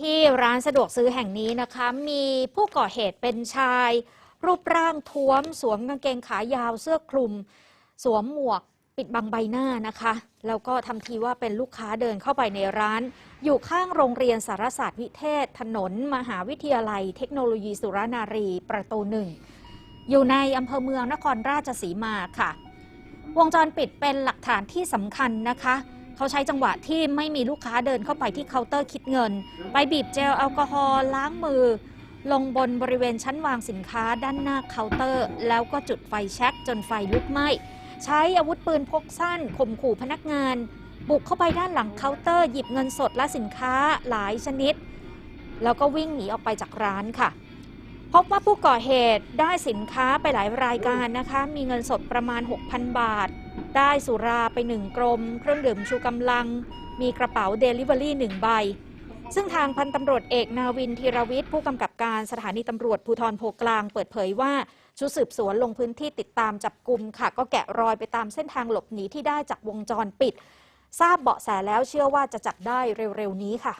ที่ร้านสะดวกซื้อแห่งนี้นะคะ มีผู้ก่อเหตุเป็นชาย รูปร่างท้วม สวมกางเกงขายาวเสื้อคลุม สวมหมวกปิดบังใบหน้านะคะ แล้วก็ทำทีว่าเป็นลูกค้าเดินเข้าไปในร้าน อยู่ข้างโรงเรียนสารศาสตร์วิเทศ ถนน มหาวิทยาลัย เทคโนโลยีสุรนารีประตูหนึ่งอยู่ในอำเภอเมืองนครราชสีมาค่ะ วงจรปิดเป็นหลักฐานที่สำคัญนะคะ เขาใช้จังหวะที่ไม่มีลูกค้าเดินเข้าไปที่เคาน์เตอร์คิดเงิน ไปบีบเจลแอลกอฮอล์ล้างมือ ลงบนบริเวณชั้นวางสินค้าด้านหน้าเคาน์เตอร์ แล้วก็จุดไฟแช็กจนไฟลุกไหม้ใช้อาวุธปืนพกสั้นข่มขู่พนักงาน บุกเข้าไปด้านหลังเคาน์เตอร์ หยิบเงินสดและสินค้าหลายชนิด แล้วก็วิ่งหนีออกไปจากร้านค่ะ พบว่าผู้ก่อเหตุได้สินค้าไปหลายรายการนะคะ มีเงินสดประมาณ 6,000 บาท ได้สุราไปหนึ่งกรมเครื่องดื่มชูกำลัง มีกระเป๋าเดลิเวอรี่หนึ่งใบ ซึ่งทางพันตำรวจเอกนาวินธีรวิทย์ผู้กำกับการสถานีตำรวจภูธรโพกลางเปิดเผยว่าชุดสืบสวนลงพื้นที่ติดตามจับกลุ่มค่ะ ก็แกะรอยไปตามเส้นทางหลบหนีที่ได้จากวงจรปิด ทราบเบาะแสแล้วเชื่อว่าจะจับได้เร็วๆนี้ค่ะ